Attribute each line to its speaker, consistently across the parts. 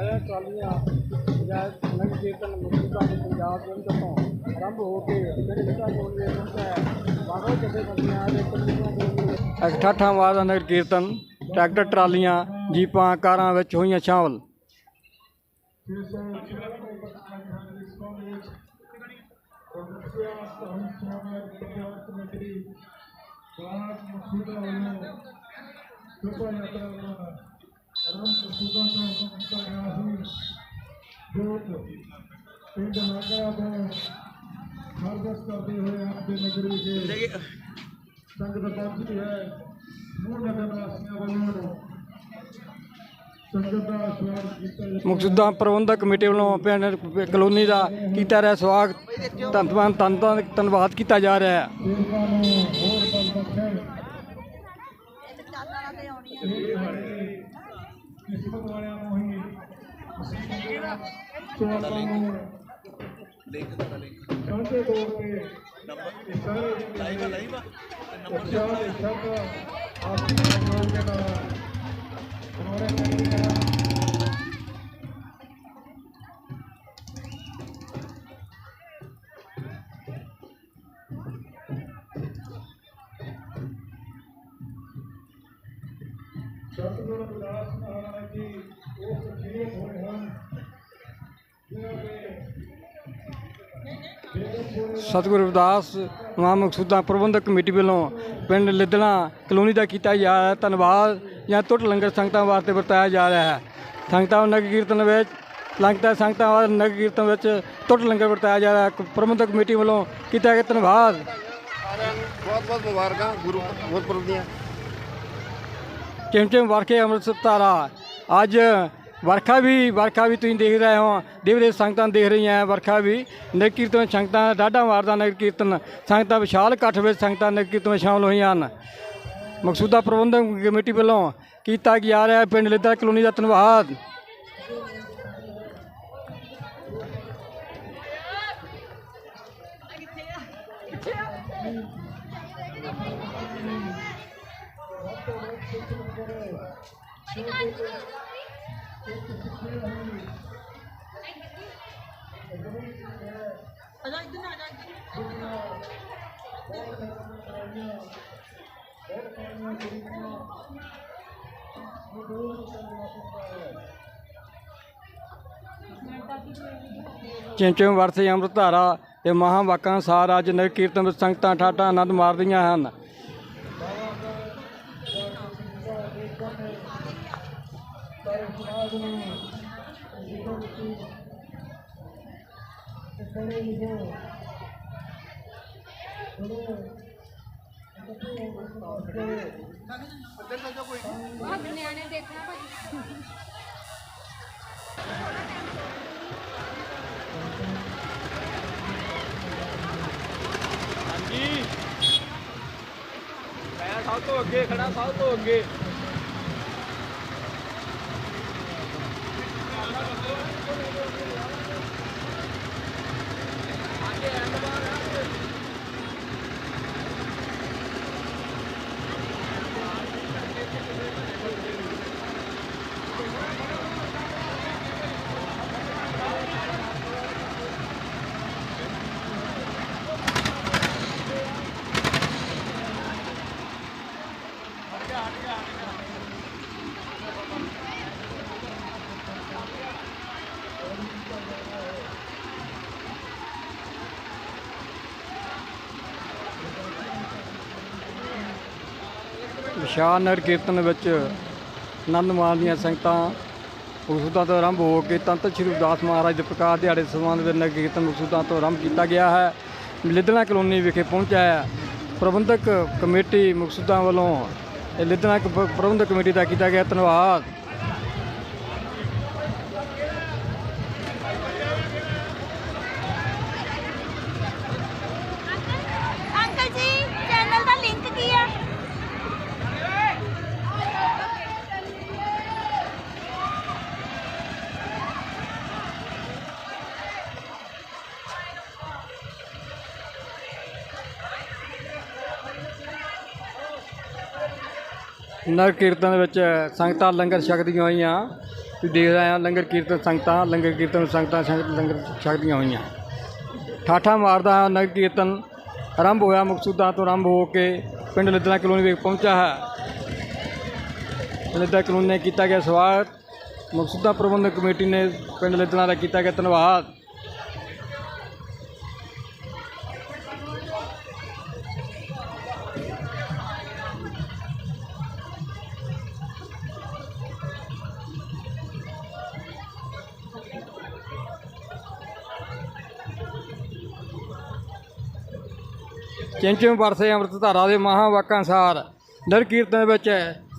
Speaker 1: ਜਾਇਆ ਟਰਾਲੀਆਂ ਜਾਂ ਨਗਰ ਕੀਰਤਨ ਮੁਕਤਾ ਦੇ ਪੰਜਾਬ ਦੇ ਤੋਂ ਆਰੰਭ ਹੋ ਕੇ ਜਿਹੜੇ ਲਿਖਾ ਜੋੜ ਦੇ ਪਹੁੰਚਾ ਹੈ। ਬਾਹਰੋਂ ਜਥੇ ਬੰਦੀਆਂ ਦੇ ਕਮਿਟੀਆਂ ਦੇ ਅਠਾਠਾਂ ਦਾ ਨਗਰ ਕੀਰਤਨ ਟਰੈਕਟਰ ਟਰਾਲੀਆਂ ਜੀਪਾਂ ਕਾਰਾਂ ਵਿੱਚ ਹੋਈਆਂ ਸ਼ਾਮਲ
Speaker 2: ਪਿੰਡ ਨਾਗਰਾ ਤੋਂ ਹਰਦਸ ਕਰਦੇ ਹੋਏ ਆਪਦੇ ਨਗਰ ਵਿਖੇ ਸੰਗਤ ਪਹੁੰਚੀ ਹੈ। ਮੂਲ ਨਗਰ ਵਾਸੀਆਂ ਵੱਲੋਂ ਸੰਗਤ ਦਾ ਸਵਾਗਤ ਕੀਤਾ ਜਾਂਦਾ ਹੈ।
Speaker 1: ਮੁਕਸੂਦਾ ਪ੍ਰਬੰਧਕ ਕਮੇਟੀ ਵੱਲੋਂ ਪਿੰਡ ਕਲੋਨੀ ਦਾ ਕੀਤਾ ਰਿਹਾ ਸਵਾਗਤ। ਧੰਨਵਾਦ ਧੰਨ ਧੰਨਵਾਦ ਕੀਤਾ ਜਾ ਰਿਹਾ ਹੈ।
Speaker 2: ਨੂੰ ਹੋਰ ਬਲ ਬਖਸ਼ੇ ਕਿਸਮਤ ਵਾਲਿਆਂ ਨੂੰ ਹੀ ਸਵਾਗਤਾਂ ਨੂੰ ਸਾਂਝੇ ਤੌਰ ਤੇ ਇਹ ਸਾਰੇ ਲਾਈਵ ਲਾਈਵ ਨੰਬਰ ਸਭ ਆਪਣੀ ਸਹਿਯੋਗ ਦੇ ਨਾਲ ਹਮਾਰੇ ਨਗਰ ਸਤਿਗੁਰੂ ਰਵਿਦਾਸ ਮਹਾਰਾਜ ਜੀ ਉਹ ਹੋਏ ਹਨ?
Speaker 1: ਸਤਿਗੁਰੂ ਰਵਿਦਾਸ ਮਾਂ ਮਕਸੂਦਾਂ ਪ੍ਰਬੰਧਕ ਕਮੇਟੀ ਵੱਲੋਂ ਪਿੰਡ ਲਿੱਦਣਾ ਕਲੋਨੀ ਦਾ ਕੀਤਾ ਜਾ ਰਿਹਾ ਧੰਨਵਾਦ ਜਾਂ ਟੁੱਟ ਲੰਗਰ ਸੰਗਤਾਂ ਵਾਸਤੇ ਵਰਤਾਇਆ ਜਾ ਰਿਹਾ ਹੈ। ਸੰਗਤਾਂ ਨੂੰ ਨਗਰ ਕੀਰਤਨ ਵਿੱਚ ਲੰਗਤਾ ਸੰਗਤਾਂ ਵਾਸਤੇ ਨਗਰ ਕੀਰਤਨ ਵਿੱਚ ਟੁੱਟ ਲੰਗਰ ਵਰਤਾਇਆ ਜਾ ਰਿਹਾ ਹੈ। ਪ੍ਰਬੰਧਕ ਕਮੇਟੀ ਵੱਲੋਂ ਕੀਤਾ ਗਿਆ ਧੰਨਵਾਦ।
Speaker 3: ਸਾਰਿਆਂ ਨੂੰ ਬਹੁਤ ਬਹੁਤ ਮੁਬਾਰਕਾਂ ਗੁਰੂ ਗੁਰਪੁਰਬ ਦੀਆਂ।
Speaker 1: ਚਿਮਚਿਮ ਵਰਖੇ ਅੰਮ੍ਰਿਤਸਰ ਧਾਰਾ। ਅੱਜ ਵਰਖਾ ਵੀ ਵਰਖਾ ਵੀ ਤੁਸੀਂ ਦੇਖ ਰਹੇ ਹੋ। ਦੇਵ ਦੇ ਸੰਗਤਾਂ ਦੇਖ ਰਹੀਆਂ ਵਰਖਾ ਵੀ। ਨਗਰ ਕੀਰਤਨ ਸੰਗਤਾਂ, ਡਾਢਾ ਮਾਰਦਾ ਨਗਰ ਕੀਰਤਨ। ਸੰਗਤਾਂ ਵਿਸ਼ਾਲ ਇਕੱਠ ਵਿੱਚ ਸੰਗਤਾਂ ਨਗਰ ਕੀਰਤਨ ਵਿੱਚ ਸ਼ਾਮਲ ਹੋਈਆਂ ਹਨ। ਮਕਸੂਦਾ ਪ੍ਰਬੰਧਕ ਕਮੇਟੀ ਵੱਲੋਂ ਕੀਤਾ ਗਿਆ ਰਿਹਾ ਪਿੰਡ ਲਿੱਦਾ ਕਲੋਨੀ ਦਾ ਧੰਨਵਾਦ। ਚਿਮਚਿਮ ਵਰਸੇ ਅੰਮ੍ਰਿਤ ਧਾਰਾ ਤੇ ਮਹਾਂ ਵਾਕਾਂ ਅਨੁਸਾਰ ਅੱਜ ਨਗਰ ਕੀਰਤਨ ਵਿੱਚ ਸੰਗਤਾਂ ਠਾਠਾਂ ਆਨੰਦ ਮਾਰਦੀਆਂ ਹਨ।
Speaker 4: ਨਿਆਣੇ ਦੇਖਣਾ ਭਾਜੀ
Speaker 1: ਹਾਂਜੀ। ਮੈਂ ਸਭ ਤੋਂ ਅੱਗੇ ਖੜਾ ਸਭ ਤੋਂ ਅੱਗੇ। ਵਿਸ਼ਾਲ ਨਗਰ ਕੀਰਤਨ ਵਿੱਚ ਆਨੰਦ ਮਾਣਦੀਆਂ ਸੰਗਤਾਂ ਮਕਸੂਦਾਂ ਤੋਂ ਆਰੰਭ ਹੋ ਕੇ ਤੰਤ ਸ੍ਰੀ ਉਦਾਸ ਮਹਾਰਾਜ ਦੇ ਪ੍ਰਕਾਸ਼ ਦਿਹਾੜੇ ਸਮਾਨ ਦੇ ਨਗਰ ਕੀਰਤਨ ਮਕਸੂਦਾਂ ਤੋਂ ਆਰੰਭ ਕੀਤਾ ਗਿਆ ਹੈ। ਲਿੱਦਣਾ ਕਲੋਨੀ ਵਿਖੇ ਪਹੁੰਚਿਆ ਹੈ। ਪ੍ਰਬੰਧਕ ਕਮੇਟੀ ਮਕਸੂਦਾਂ ਵੱਲੋਂ ਇਹ ਲਿੱਦਣਾ ਪ੍ਰਬੰਧਕ ਕਮੇਟੀ ਦਾ ਕੀਤਾ ਗਿਆ ਧੰਨਵਾਦ। ਨਗਰ ਕੀਰਤਨ ਵਿੱਚ ਸੰਗਤਾਂ ਲੰਗਰ ਛਕਦੀਆਂ ਹੋਈਆਂ। ਤੁਸੀਂ ਦੇਖ ਰਹੇ ਆ ਲੰਗਰ ਕੀਰਤਨ ਸੰਗਤਾਂ, ਲੰਗਰ ਕੀਰਤਨ ਸੰਗਤਾਂ ਸੰਗਤ ਲੰਗਰ ਛਕਦੀਆਂ ਹੋਈਆਂ। ਠਾਠਾ ਮਾਰਦਾ ਨਗਰ ਕੀਰਤਨ ਆਰੰਭ ਹੋਇਆ ਮਕਸੂਦਾਂ ਤੋਂ ਆਰੰਭ ਹੋ ਕੇ ਪਿੰਡ ਲਿੱਦਣਾ ਕਲੋਨੀ ਵਿੱਚ ਪਹੁੰਚਾ ਹੈ। ਲਿੱਦਣਾ ਕਲੋਨੀ ਨੇ ਕੀਤਾ ਗਿਆ ਸਵਾਗਤ। ਮਕਸੂਦਾ ਪ੍ਰਬੰਧਕ ਕਮੇਟੀ ਨੇ ਪਿੰਡ ਲਿੱਦਣਾ ਦਾ ਕੀਤਾ ਗਿਆ ਧੰਨਵਾਦ। ਚਿੰਚਮ ਵਰਸੇ ਅੰਮ੍ਰਿਤ ਧਾਰਾ ਦੇ ਮਹਾਂ ਵਾਕਾਂ ਅਨੁਸਾਰ ਨਰ ਕੀਰਤਨ ਵਿੱਚ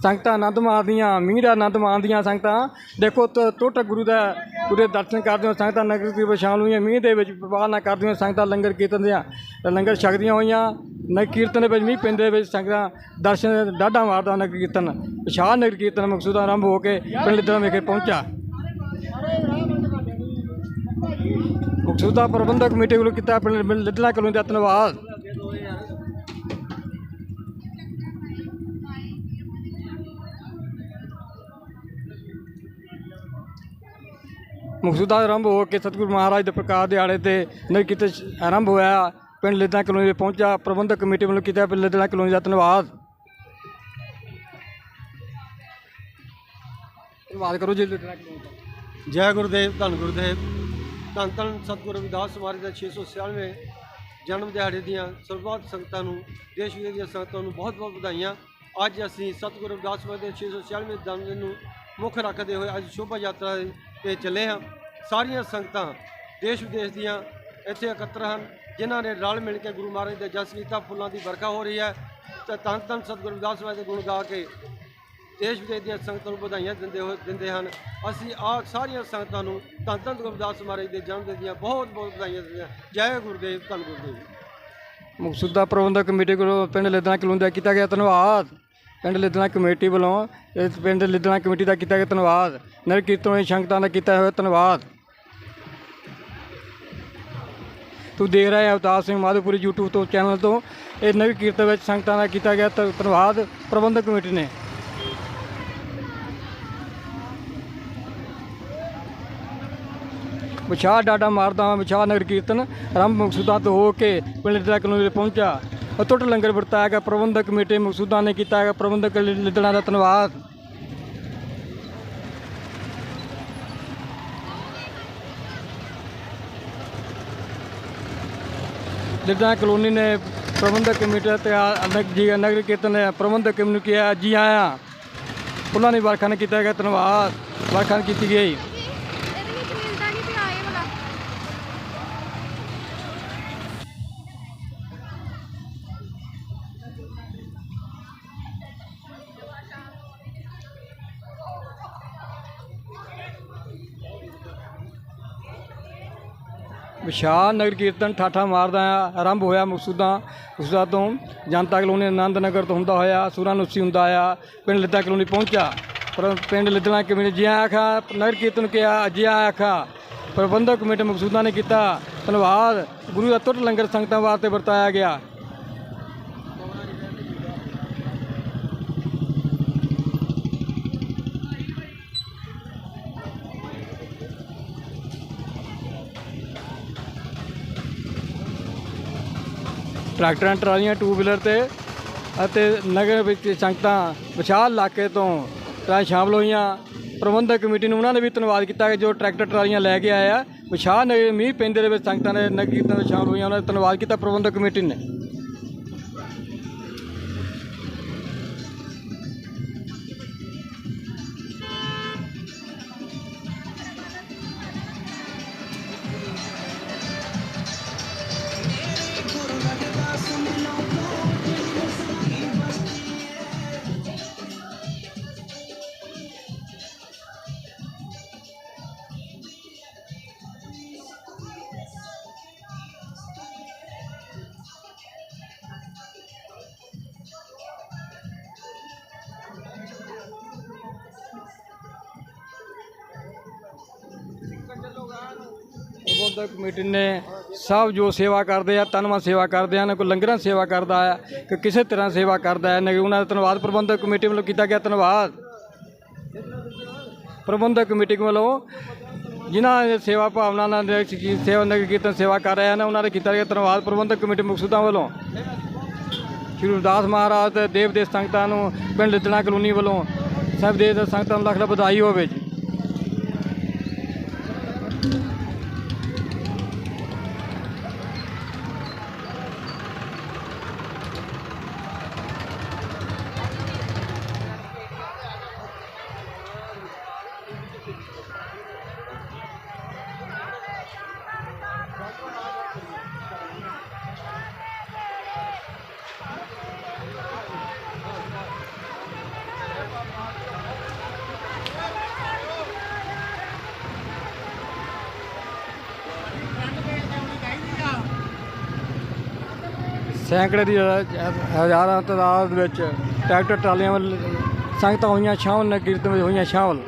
Speaker 1: ਸੰਗਤਾਂ ਆਨੰਦ ਮਾਣਦੀਆਂ, ਮੀਂਹ ਦਾ ਆਨੰਦ ਮਾਣਦੀਆਂ ਸੰਗਤਾਂ। ਦੇਖੋ ਟ- ਟੁੱਟ ਗੁਰੂ ਦਾ ਗੁਰੂ ਦਰਸ਼ਨ ਕਰਦੇ ਹੋ ਸੰਗਤਾਂ ਨਗਰ ਕੀ ਸ਼ਾਮਲ ਹੋਈਆਂ, ਮੀਂਹ ਦੇ ਵਿੱਚ ਪ੍ਰਵਾਹ ਨਾ ਕਰਦੀਆਂ ਸੰਗਤਾਂ ਲੰਗਰ ਕੀਰਤਨ ਦੀਆਂ, ਲੰਗਰ ਛਕਦੀਆਂ ਹੋਈਆਂ। ਨਗਰ ਕੀਰਤਨ ਦੇ ਵਿੱਚ, ਮੀਂਹ ਪੈਂਦੇ ਵਿੱਚ ਸੰਗਤਾਂ ਦਰਸ਼ਨ, ਡਾਢਾ ਮਾਰਦਾ ਨਗਰ ਕੀਰਤਨ। ਵਿਸ਼ਾਲ ਨਗਰ ਕੀਰਤਨ ਮਕਸੂਦਾ ਆਰੰਭ ਹੋ ਕੇ ਪਿੰਡ ਲਿੱਦੜਾ ਵਿਖੇ ਪਹੁੰਚਾ। ਮਕਸੂਦਾ ਪ੍ਰਬੰਧਕ ਕਮੇਟੀ ਵੱਲੋਂ ਕੀਤਾ ਪਿੰਡ ਲਿੱਦੜਾ ਕਲੋਨੀ ਦਾ ਧੰਨਵਾਦ। ਮਕਸੂਦਾ ਆਰੰਭ ਹੋ ਕੇ ਸਤਿਗੁਰੂ ਮਹਾਰਾਜ ਦੇ ਪ੍ਰਕਾਸ਼ ਦਿਹਾੜੇ ਤੇ ਨਗਰ ਕੀਰਤਨ ਆਰੰਭ ਹੋਇਆ। ਪਿੰਡ ਲਿੱਦਾਂ ਕਲੋਨੀ ਦੇ ਪਹੁੰਚਾ ਪ੍ਰਬੰਧਕ ਕਮੇਟੀ ਵੱਲੋਂ ਕੀਤਾ ਪਿੰਡ ਲਿੱਦਾਂ ਕਲੋਨੀ ਦਾ ਧੰਨਵਾਦ। ਧੰਨਵਾਦ ਕਰੋ ਜੀ ਲਿੱਦਾਂ ਕਲੋਨੀ
Speaker 5: ਜੈ ਗੁਰਦੇਵ, ਧੰਨ ਗੁਰਦੇਵ। ਧੰਨ ਧੰਨ ਸਤਿਗੁਰੂ ਰਵਿਦਾਸ ਮਹਾਰਾਜ ਦਾ 696 ਜਨਮ ਦਿਹਾੜੇ ਦੀਆਂ ਸਰਬੱਤ ਸੰਗਤਾਂ ਨੂੰ, ਦੇਸ਼ ਵਿਦੇਸ਼ ਦੀਆਂ ਸੰਗਤਾਂ ਨੂੰ ਬਹੁਤ ਬਹੁਤ ਵਧਾਈਆਂ। ਅੱਜ ਅਸੀਂ ਸਤਿਗੁਰੂ ਰਵਿਦਾਸ ਮਹਾਰਾਜ ਦੇ 696 ਜਨਮ ਦਿਨ ਨੂੰ ਮੁੱਖ ਰੱਖਦੇ ਹੋਏ ਅੱਜ ਸ਼ੋਭਾ ਯਾਤਰਾ ਤੇ ਚੱਲੇ ਹਾਂ। ਸਾਰੀਆਂ ਸੰਗਤਾਂ ਦੇਸ਼ ਵਿਦੇਸ਼ ਦੀਆਂ ਇੱਥੇ ਇਕੱਤਰ ਹਨ, ਜਿਨ੍ਹਾਂ ਨੇ ਰਲ ਮਿਲ ਕੇ ਗੁਰੂ ਮਹਾਰਾਜ ਦੇ ਜਸ ਕੀਤਾ, ਫੁੱਲਾਂ ਦੀ ਵਰਖਾ ਹੋ ਰਹੀ ਹੈ। ਤੇ ਧੰਨ ਧੰਨ ਸਤਿਗੁਰੂ ਰਵਿਦਾਸ ਮਹਾਰਾਜ ਦੇ ਗੁਣ ਗਾ ਕੇ ਦੇਸ਼ ਵਿਦੇਸ਼ ਦੀਆਂ ਸੰਗਤਾਂ ਨੂੰ ਵਧਾਈਆਂ ਦਿੰਦੇ ਹੋਏ ਦਿੰਦੇ ਹਨ। ਅਸੀਂ ਆ ਸਾਰੀਆਂ ਸੰਗਤਾਂ ਨੂੰ ਧੰਨ ਧੰਨ ਗੁਰਦਾਸ ਮਹਾਰਾਜ ਦੇ ਜਨਮ ਦਿਨ ਦੀਆਂ ਬਹੁਤ ਬਹੁਤ ਵਧਾਈਆਂ ਦਿੰਦੇ ਹਾਂ। ਜੈ ਗੁਰਦੇਵ, ਧੰਨ ਗੁਰਦੇਵ।
Speaker 1: ਮਕਸੂਦਾ ਪ੍ਰਬੰਧਕ ਕਮੇਟੀ ਕੋਲੋਂ ਪਿੰਡ ਲਿੱਦਣਾ ਕਲੋਨੀ ਦਾ ਕੀਤਾ ਗਿਆ ਧੰਨਵਾਦ। ਪਿੰਡ ਲਿੱਦਣਾ ਕਮੇਟੀ ਵੱਲੋਂ, ਇਸ ਪਿੰਡ ਲਿੱਦਣਾ ਕਮੇਟੀ ਦਾ ਕੀਤਾ ਗਿਆ ਧੰਨਵਾਦ। ਨਰ ਕੀਰਤਨ ਦੀ ਸੰਗਤਾਂ ਦਾ ਕੀਤਾ ਹੋਇਆ ਧੰਨਵਾਦ। ਤੂੰ ਦੇਖ ਰਿਹਾ ਹੈ ਅਵਤਾਰ ਸਿੰਘ ਮਾਧੋਪੁਰੀ YouTube ਤੋਂ, ਚੈਨਲ ਤੋਂ। ਇਹ ਨਗਰ ਕੀਰਤਨ ਵਿੱਚ ਸੰਗਤਾਂ ਦਾ ਕੀਤਾ ਗਿਆ ਧੰਨਵਾਦ। ਪ੍ਰਬੰਧਕ ਕਮੇਟੀ ਨੇ। ਵਿਸ਼ਾਲ ਡਾਡਾ ਮਾਰਦਾ ਵਿਸ਼ਾਲ ਨਗਰ ਕੀਰਤਨ। ਆਰੰਭ ਮਕਸੂਦਾਂ ਤੋਂ ਹੋ ਕੇ ਪਿੰਡ ਲਿੱਦੜਾ ਕਲੋਨੀ ਪਹੁੰਚਾ। ਅਤੁੱਟ ਲੰਗਰ ਵਰਤਾਇਆ ਗਿਆ, ਪ੍ਰਬੰਧਕ ਕਮੇਟੀ ਮਕਸੂਦਾਂ ਨੇ ਕੀਤਾ ਗਿਆ ਪ੍ਰਬੰਧਕ ਲੀਡਰਾਂ ਦਾ ਧੰਨਵਾਦ। ਲਿੱਦੜਾ ਕਲੋਨੀ ਨੇ ਪ੍ਰਬੰਧਕ ਕਮੇਟੀ ਤੇ ਆ- ਜੀ ਨਗਰ ਕੀਰਤਨ ਨੇ, ਪ੍ਰਬੰਧਕ ਕਮੇਟੀ ਨੂੰ ਕਿਹਾ, ਜੀ ਆਇਆਂ। ਉਹਨਾਂ ਨੇ ਵਰਖਾ ਨੇ ਕੀਤਾ ਗਿਆ, ਧੰਨਵਾਦ। ਵਰਖਾ ਕੀਤੀ ਗਈ। ਵਿਸ਼ਾਲ ਨਗਰ ਕੀਰਤਨ ਠਾਠਾ ਮਾਰਦਾ ਆਰੰਭ ਹੋਇਆ ਮਕਸੂਦਾਂ ਮਕਸੂਦਾਂ ਤੋਂ ਜਨਤਾ ਕਲੋਨੀ ਆਨੰਦ ਨਗਰ ਤੋਂ ਹੁੰਦਾ ਹੋਇਆ, ਸੂਰਾ ਨੁਸੀ ਹੁੰਦਾ ਆ ਪਿੰਡ ਲਿੱਦਾ ਕਲੋਨੀ ਪਹੁੰਚਿਆ ਪਰ ਪਿੰਡ ਲਿੱਦਣਾ ਕਮੇਟੀ ਜਿਆ ਆਖਾ, ਨਗਰ ਕੀਰਤਨ ਕਿਹਾ ਜਿਆ ਆਖਾ। ਪ੍ਰਬੰਧਕ ਕਮੇਟੀ ਮਕਸੂਦਾਂ ਨੇ ਕੀਤਾ। ਧੰਨਵਾਦ। ਗੁਰੂ ਦਾ ਤੁਰ ਲੰਗਰ ਸੰਗਤਾਂ ਵਾਸਤੇ ਵਰਤਾਇਆ ਗਿਆ। ਟਰੈਕਟਰਾਂ, ਟਰਾਲੀਆਂ ਟੂ ਵੀਲਰ ਤੇ ਅਤੇ ਨਗਰ ਵਿੱਚ ਸੰਗਤਾਂ ਵਿਸ਼ਾਲ ਇਲਾਕੇ ਤੋਂ ਤਾਂ ਸ਼ਾਮਲ ਹੋਈਆਂ। ਪ੍ਰਬੰਧਕ ਕਮੇਟੀ ਨੂੰ ਉਹਨਾਂ ਨੇ ਵੀ ਧੰਨਵਾਦ ਕੀਤਾ ਕਿ ਜੋ ਟਰੈਕਟਰ, ਟਰਾਲੀਆਂ ਲੈ ਕੇ ਆਇਆ ਆ। ਵਿਸ਼ਾਲ ਨਗਰ ਮੀਂਹ ਪੈਂਦੇ ਦੇ ਵਿੱਚ ਸੰਗਤਾਂ ਨੇ ਨਗਰ ਕੀਰਤਨ ਵਿੱਚ ਸ਼ਾਮਲ ਹੋਈਆਂ, ਉਹਨਾਂ ਦਾ ਧੰਨਵਾਦ ਕੀਤਾ ਪ੍ਰਬੰਧਕ ਕਮੇਟੀ ਨੇ। ਪ੍ਰਬੰਧਕ ਕਮੇਟੀ ਨੇ ਸਭ ਜੋ ਸੇਵਾ ਕਰਦੇ ਆ ਤਨਮਨ ਸੇਵਾ ਕਰਦੇ ਹਨ ਕੋਈ ਲੰਗਰਾਂ ਸੇਵਾ ਕਰਦਾ ਹੈ ਕਿ ਕਿਸੇ ਤਰ੍ਹਾਂ ਸੇਵਾ ਕਰਦਾ ਹੈ ਨਗਰ ਉਹਨਾਂ ਦਾ ਧੰਨਵਾਦ ਪ੍ਰਬੰਧਕ ਕਮੇਟੀ ਵੱਲੋਂ ਕੀਤਾ ਗਿਆ ਧੰਨਵਾਦ। ਪ੍ਰਬੰਧਕ ਕਮੇਟੀ ਵੱਲੋਂ ਜਿਨ੍ਹਾਂ ਨੇ ਸੇਵਾ ਭਾਵਨਾ ਨਾਲ ਸੇਵਾ ਨਗਰ ਕੀਰਤਨ ਸੇਵਾ ਕਰ ਰਹੇ ਹਨ ਉਹਨਾਂ ਦਾ ਕੀਤਾ ਗਿਆ ਧੰਨਵਾਦ ਪ੍ਰਬੰਧਕ ਕਮੇਟੀ ਮੁਕਤਸੂਦਾਂ ਵੱਲੋਂ। ਸ਼੍ਰੀ ਗੁਰਦਾਸ ਮਹਾਰਾਜ ਤੇ ਦੇਵ ਦੇ ਸੰਗਤਾਂ ਨੂੰ ਪਿੰਡ ਲਿੱਦਣਾ ਕਲੋਨੀ ਵੱਲੋਂ, ਸਭ ਦੇ ਸੰਗਤਾਂ ਨੂੰ ਲੱਖ ਲੱਖ ਵਧਾਈ ਹੋਵੇ ਜੀ। ਸੈਂਕੜੇ ਦੀ ਹਜ਼ਾਰਾਂ ਤਾਦਾਦ ਵਿੱਚ ਟਰੈਕਟਰ, ਟਰਾਲੀਆਂ ਵੱਲ ਸੰਗਤਾਂ ਹੋਈਆਂ ਸ਼ਾਮਲ ਨਗਰ ਕੀਰਤਨ ਵਿੱਚ ਹੋਈਆਂ ਸ਼ਾਮਲ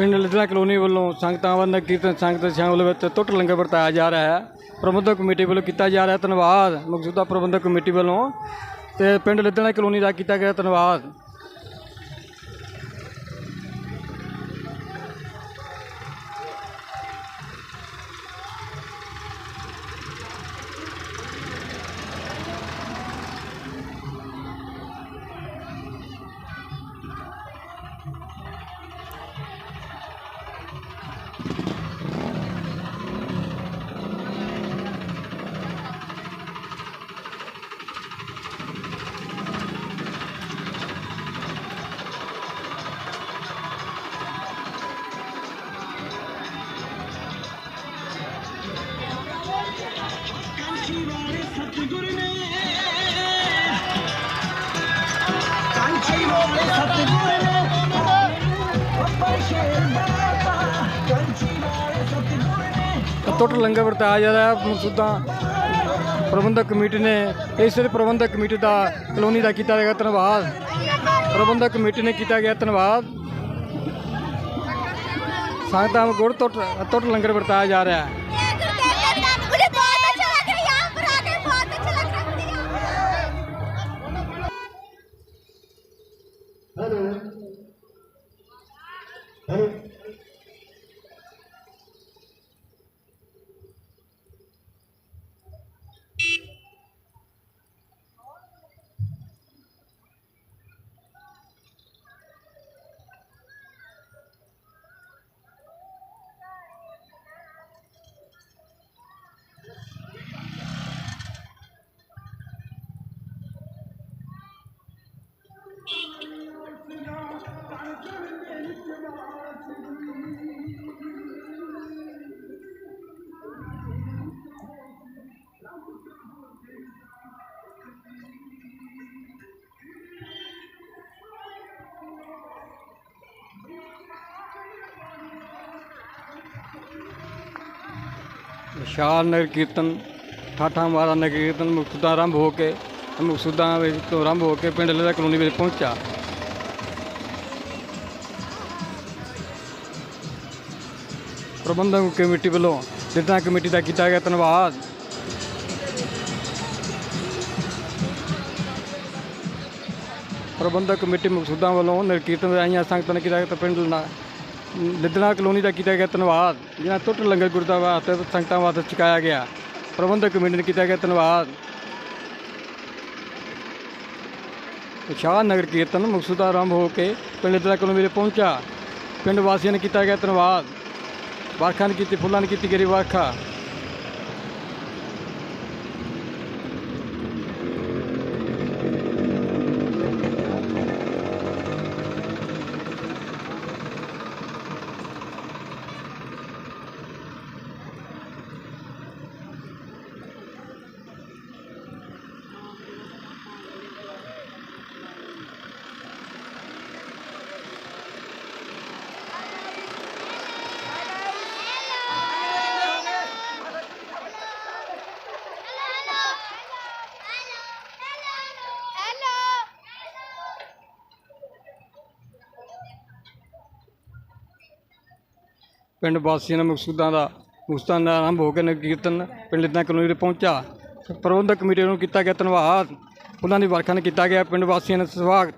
Speaker 1: ਪਿੰਡ ਲਿੱਦਣਾ ਕਲੋਨੀ ਵੱਲੋਂ ਸੰਗਤਾਂ ਵੱਲ ਕੀਰਤਨ ਸੰਗਤ ਸ਼ਾਮਲ ਵਿੱਚ ਟੁੱਟ ਲੰਗਰ ਵਰਤਾਇਆ ਜਾ ਰਿਹਾ ਹੈ। ਪ੍ਰਬੰਧਕ ਕਮੇਟੀ ਵੱਲੋਂ ਕੀਤਾ ਜਾ ਰਿਹਾ ਧੰਨਵਾਦ। ਮੌਜੂਦਾ ਪ੍ਰਬੰਧਕ ਕਮੇਟੀ ਵੱਲੋਂ ਤੇ ਪਿੰਡ ਲਿੱਦਣਾ ਕਲੋਨੀ ਦਾ ਕੀਤਾ ਗਿਆ ਧੰਨਵਾਦ। ਟੁੱਟ ਲੰਗਰ ਵਰਤਾਇਆ ਜਾ ਰਿਹਾ ਹੈ। ਮਕਸੂਦਾਂ ਪ੍ਰਬੰਧਕ ਕਮੇਟੀ ਨੇ ਇਸ ਪ੍ਰਬੰਧਕ ਕਮੇਟੀ ਦਾ ਕਲੋਨੀ ਦਾ ਕੀਤਾ ਗਿਆ ਧੰਨਵਾਦ। ਪ੍ਰਬੰਧਕ ਕਮੇਟੀ ਨੇ ਕੀਤਾ ਗਿਆ ਧੰਨਵਾਦ। ਸੰਗਤਾਂ ਨੂੰ ਗੁੜ ਟੁੱਟ ਟੁੱਟ ਲੰਗਰ ਵਰਤਾਇਆ ਜਾ ਰਿਹਾ ਹੈ। ਵਿਸ਼ਾਲ ਨਗਰ ਕੀਰਤਨ, ਠਾਠਾ ਮਾਰਾ ਨਗਰ ਕੀਰਤਨ ਮੁਕਤ ਆਰੰਭ ਹੋ ਕੇ ਮਕਸੂਦਾਂ ਵਿੱਚ ਤੋਂ ਆਰੰਭ ਹੋ ਕੇ ਪਿੰਡ ਲੇਲਾ ਕਲੋਨੀ ਵਿੱਚ ਪਹੁੰਚਾ। ਪ੍ਰਬੰਧਕ ਕਮੇਟੀ ਵੱਲੋਂ ਜਿੱਦਾਂ ਕਮੇਟੀ ਦਾ ਕੀਤਾ ਗਿਆ ਧੰਨਵਾਦ। ਪ੍ਰਬੰਧਕ ਕਮੇਟੀ ਮਕਸੂਦਾਂ ਵੱਲੋਂ ਨਿਰਕੀਰਤਨ ਆਈਆਂ ਸੰਗਤਾਂ ਨੇ ਕੀਤਾ ਗਿਆ ਪਿੰਡ ਨਾ- ਲਿੱਦਣਾ ਕਲੋਨੀ ਦਾ ਕੀਤਾ ਗਿਆ ਧੰਨਵਾਦ, ਜਿਨ੍ਹਾਂ ਟੁੱਟ ਲੰਗਰ ਗੁਰਦਾ ਵਾਸਤੇ ਸੰਗਤਾਂ ਵਾਸਤੇ ਚੁਕਾਇਆ ਗਿਆ। ਪ੍ਰਬੰਧਕ ਕਮੇਟੀ ਨੇ ਕੀਤਾ ਗਿਆ ਧੰਨਵਾਦ। ਸ਼ਾਹ ਨਗਰ ਕੀਰਤਨ ਮਕਸੂਦਾ ਆਰੰਭ ਹੋ ਕੇ ਪਿੰਡ ਲਿੱਦਣਾ ਕਲੋਨੀ ਵਿੱਚ ਪਹੁੰਚਾ। ਪਿੰਡ ਵਾਸੀਆਂ ਨੇ ਕੀਤਾ ਗਿਆ ਧੰਨਵਾਦ। ਵਰਖਾ ਨੇ ਕੀਤੀ ਫੁੱਲਾਂ ਨੇ ਕੀਤੀ ਪਿੰਡ ਵਾਸੀਆਂ ਨੇ ਮਕਸੂਦਾਂ ਦਾ ਮਕਸੂਦਾਂ ਦਾ ਆਰੰਭ ਹੋ ਕੇ ਨਗਰ ਕੀਰਤਨ ਪਿੰਡ ਲਿੱਦਾਂ ਕਲੋਨੀ ਵਿੱਚ ਪਹੁੰਚਾ। ਪ੍ਰਬੰਧਕ ਕਮੇਟੀ ਨੂੰ ਕੀਤਾ ਗਿਆ ਧੰਨਵਾਦ। ਉਹਨਾਂ ਦੀ ਵਰਖਾ ਨੇ ਕੀਤਾ ਗਿਆ ਪਿੰਡ ਵਾਸੀਆਂ ਨੇ ਸਵਾਗਤ।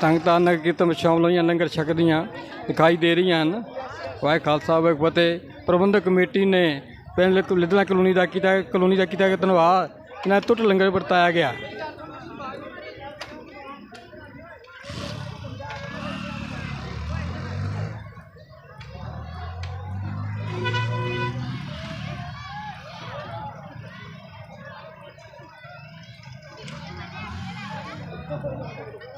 Speaker 1: ਸੰਗਤਾਂ ਨਗਰ ਕੀਰਤਨ ਵਿੱਚ ਸ਼ਾਮਲ ਹੋਈਆਂ, ਲੰਗਰ ਛਕਦੀਆਂ ਦਿਖਾਈ ਦੇ ਰਹੀਆਂ ਹਨ। ਵਾਹਿ ਖਾਲਸਾ ਵਾਹਿ ਫਤਿਹ। ਪ੍ਰਬੰਧਕ ਕਮੇਟੀ ਨੇ ਪਿੰਡ ਲਿ- ਕਲੋਨੀ ਦਾ ਕੀਤਾ, ਕਲੋਨੀ ਦਾ ਕੀਤਾ ਗਿਆ ਧੰਨਵਾਦ। ਇਹਨਾਂ ਟੁੱਟ ਲੰਗਰ ਵਰਤਾਇਆ ਗਿਆ।
Speaker 6: जो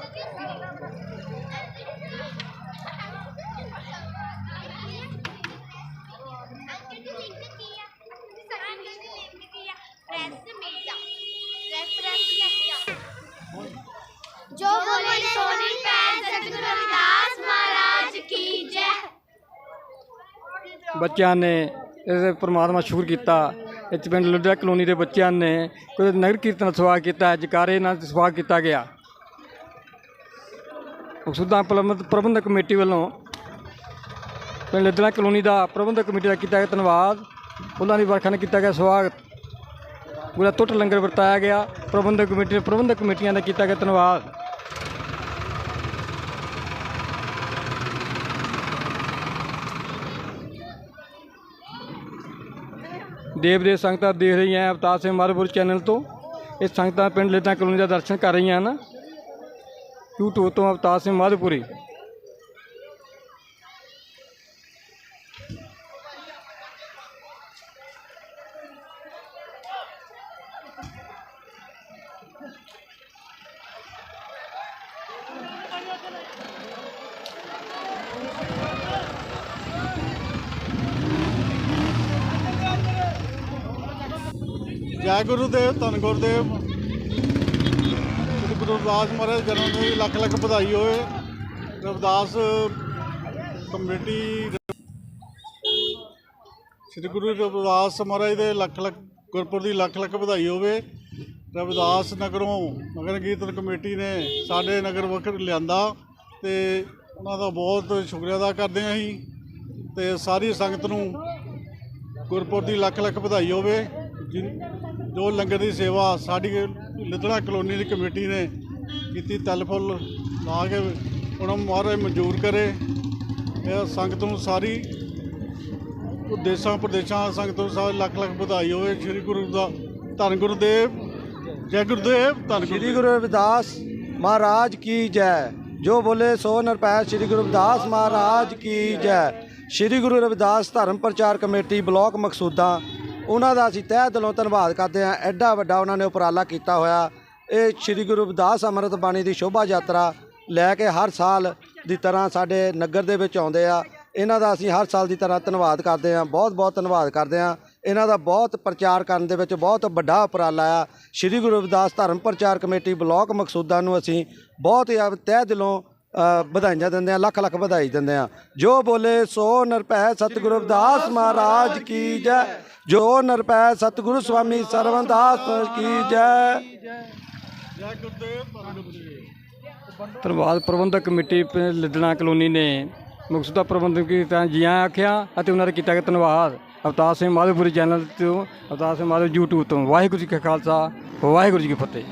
Speaker 1: ਬੱਚਿਆਂ ਨੇ ਇਸ ਪਰਮਾਤਮਾ ਸ਼ੁਕਰ ਕੀਤਾ। ਇਸ ਪਿੰਡ ਲੁੱਡਾ ਕਲੋਨੀ ਦੇ ਬੱਚਿਆਂ ਨੇ ਕੋਈ ਨਗਰ ਕੀਰਤਨ ਦਾ ਸਵਾਗਤ ਕੀਤਾ, ਜਕਾਰੇ ਨਾਲ ਸਵਾਗਤ ਕੀਤਾ ਗਿਆ। ਮਕਸੂਦਾਂ ਪ੍ਰਬੰਧਕ ਕਮੇਟੀ ਵੱਲੋਂ ਪਿੰਡ ਲਿੱਦਲਾ ਕਲੋਨੀ ਦਾ ਪ੍ਰਬੰਧਕ ਕਮੇਟੀ ਦਾ ਕੀਤਾ ਗਿਆ ਧੰਨਵਾਦ। ਉਹਨਾਂ ਦੀ ਵਰਖਾ ਨੇ ਕੀਤਾ ਗਿਆ ਸਵਾਗਤ। ਪੂਰਾ ਟੁੱਟ ਲੰਗਰ ਵਰਤਾਇਆ ਗਿਆ। ਪ੍ਰਬੰਧਕ ਕਮੇਟੀ, ਪ੍ਰਬੰਧਕ ਕਮੇਟੀਆਂ ਦਾ ਕੀਤਾ ਗਿਆ ਧੰਨਵਾਦ। ਦੇਵ ਦੇ ਸੰਗਤਾਂ ਦੇਖ ਰਹੀਆਂ ਅਵਤਾਰ ਸਿੰਘ ਮਾਧੋਪੁਰ ਚੈਨਲ ਤੋਂ। ਇਹ ਸੰਗਤਾਂ ਪਿੰਡ ਲਿੱਦਾਂ ਕਲੋਨੀ ਦਾ ਦਰਸ਼ਨ ਕਰ ਰਹੀਆਂ ਹਨ YouTube ਤੋਂ ਅਵਤਾਰ ਸਿੰਘ ਮਾਧੋਪੁਰੀ
Speaker 7: ਜੈ ਗੁਰੂਦੇਵ ਧੰਨ ਗੁਰਦੇਵ। ਸ੍ਰੀ ਗੁਰੂ ਰਵਿਦਾਸ ਮਹਾਰਾਜ ਜਨਮ ਦਿਨ ਦੀ ਲੱਖ ਲੱਖ ਵਧਾਈ ਹੋਵੇ। ਰਵਿਦਾਸ ਕਮੇਟੀ ਸ੍ਰੀ ਗੁਰੂ ਰਵਿਦਾਸ ਮਹਾਰਾਜ ਦੇ ਲੱਖ ਲੱਖ ਗੁਰਪੁਰ ਦੀ ਲੱਖ ਲੱਖ ਵਧਾਈ ਹੋਵੇ। ਰਵਿਦਾਸ ਨਗਰੋਂ ਨਗਰ ਕੀਰਤਨ ਕਮੇਟੀ ਨੇ ਸਾਡੇ ਨਗਰ ਵਕਤ ਲਿਆਂਦਾ ਤੇ ਉਹਨਾਂ ਦਾ ਬਹੁਤ ਸ਼ੁਕਰੀਆ ਅਦਾ ਕਰਦੇ ਹਾਂ ਅਸੀਂ। ਤੇ ਸਾਰੀ ਸੰਗਤ ਨੂੰ ਗੁਰਪੁਰ ਦੀ ਲੱਖ ਲੱਖ ਵਧਾਈ ਹੋਵੇ। ਜਿਨ- ਜੋ ਲੰਗਰ ਦੀ ਸੇਵਾ ਸਾਡੀ ਲਿਦੜਾ ਕਲੋਨੀ ਦੀ ਕਮੇਟੀ ਨੇ ਕੀਤੀ ਤਲ ਫੁੱਲ ਲਾ ਕੇ ਉਹਨਾਂ ਮਹਾਰਾਜ ਮਨਜ਼ੂਰ ਕਰੇ। ਇਹ ਸੰਗਤ ਨੂੰ ਸਾਰੀ ਦੇਸ਼ਾਂ ਪ੍ਰਦੇਸ਼ਾਂ ਸੰਗਤ ਨੂੰ ਸਾਰੇ ਲੱਖ ਲੱਖ ਵਧਾਈ ਹੋਵੇ। ਸ੍ਰੀ ਗੁਰੂ ਦਾ ਧੰਨ ਗੁਰਦੇਵ ਜੈ ਗੁਰਦੇਵ ਧੰਨ
Speaker 8: ਸ੍ਰੀ ਗੁਰੂ ਰਵਿਦਾਸ ਮਹਾਰਾਜ ਕੀ ਜੈ। ਜੋ ਬੋਲੇ ਸੋ ਨਰਪੈ ਸ੍ਰੀ ਗੁਰੂ ਰਵਿਦਾਸ ਮਹਾਰਾਜ ਕੀ ਜੈ। ਸ੍ਰੀ ਗੁਰੂ ਰਵਿਦਾਸ ਧਰਮ ਪ੍ਰਚਾਰ ਕਮੇਟੀ ਬਲਾਕ ਮਕਸੂਦਾਂ ਉਹਨਾਂ ਦਾ ਅਸੀਂ ਤਹਿ ਦਿਲੋਂ ਧੰਨਵਾਦ ਕਰਦੇ ਹਾਂ। ਐਡਾ ਵੱਡਾ ਉਹਨਾਂ ਨੇ ਉਪਰਾਲਾ ਕੀਤਾ ਹੋਇਆ। ਇਹ ਸ੍ਰੀ ਗੁਰੂ ਰਵਿਦਾਸ ਅੰਮ੍ਰਿਤ ਬਾਣੀ ਦੀ ਸ਼ੋਭਾ ਯਾਤਰਾ ਲੈ ਕੇ ਹਰ ਸਾਲ ਦੀ ਤਰ੍ਹਾਂ ਸਾਡੇ ਨਗਰ ਦੇ ਵਿੱਚ ਆਉਂਦੇ ਆ। ਇਹਨਾਂ ਦਾ ਅਸੀਂ ਹਰ ਸਾਲ ਦੀ ਤਰ੍ਹਾਂ ਧੰਨਵਾਦ ਕਰਦੇ ਹਾਂ। ਬਹੁਤ ਬਹੁਤ ਧੰਨਵਾਦ ਕਰਦੇ ਹਾਂ। ਇਹਨਾਂ ਦਾ ਬਹੁਤ ਪ੍ਰਚਾਰ ਕਰਨ ਦੇ ਵਿੱਚ ਬਹੁਤ ਵੱਡਾ ਉਪਰਾਲਾ ਆ। ਸ੍ਰੀ ਗੁਰੂ ਰਵਿਦਾਸ ਧਰਮ ਪ੍ਰਚਾਰ ਕਮੇਟੀ ਬਲਾਕ ਮਕਸੂਦਾ ਨੂੰ ਅਸੀਂ ਬਹੁਤ ਹੀ ਤਹਿ ਦਿਲੋਂ ਵਧਾਈਆਂ ਦਿੰਦੇ ਹਾਂ ਲੱਖ ਲੱਖ ਵਧਾਈ ਦਿੰਦੇ ਹਾਂ ਜੋ ਬੋਲੇ ਸੋ ਨਰਪੈ ਸਤਿਗੁਰੂ ਰਵਿਦਾਸ ਮਹਾਰਾਜ ਕੀ ਜੈ। ਜੋ ਨਰਪੈ ਸਤਿਗੁਰੂ ਸਵਾਮੀ ਸਰਵਨਦਾਸ ਕੀ ਜੈ।
Speaker 1: ਧੰਨਵਾਦ। ਪ੍ਰਬੰਧਕ ਕਮੇਟੀ ਲਿਦਣਾ ਕਲੋਨੀ ਨੇ ਮਕਸੂਦਾ ਪ੍ਰਬੰਧਕ ਕੀਤਾ ਜੀਆਂ ਆਖਿਆ ਅਤੇ ਉਹਨਾਂ ਦਾ ਕੀਤਾ ਗਿਆ ਧੰਨਵਾਦ। ਅਵਤਾਰ ਸਿੰਘ ਮਾਧੋਪੁਰੀ ਚੈਨਲ ਤੋਂ, ਅਵਤਾਰ ਸਿੰਘ ਮਾਧੋ YouTube ਤੋਂ। ਵਾਹਿਗੁਰੂ ਜੀ ਕਾ ਖਾਲਸਾ, ਵਾਹਿਗੁਰੂ ਜੀ ਕੀ ਫਤਿਹ।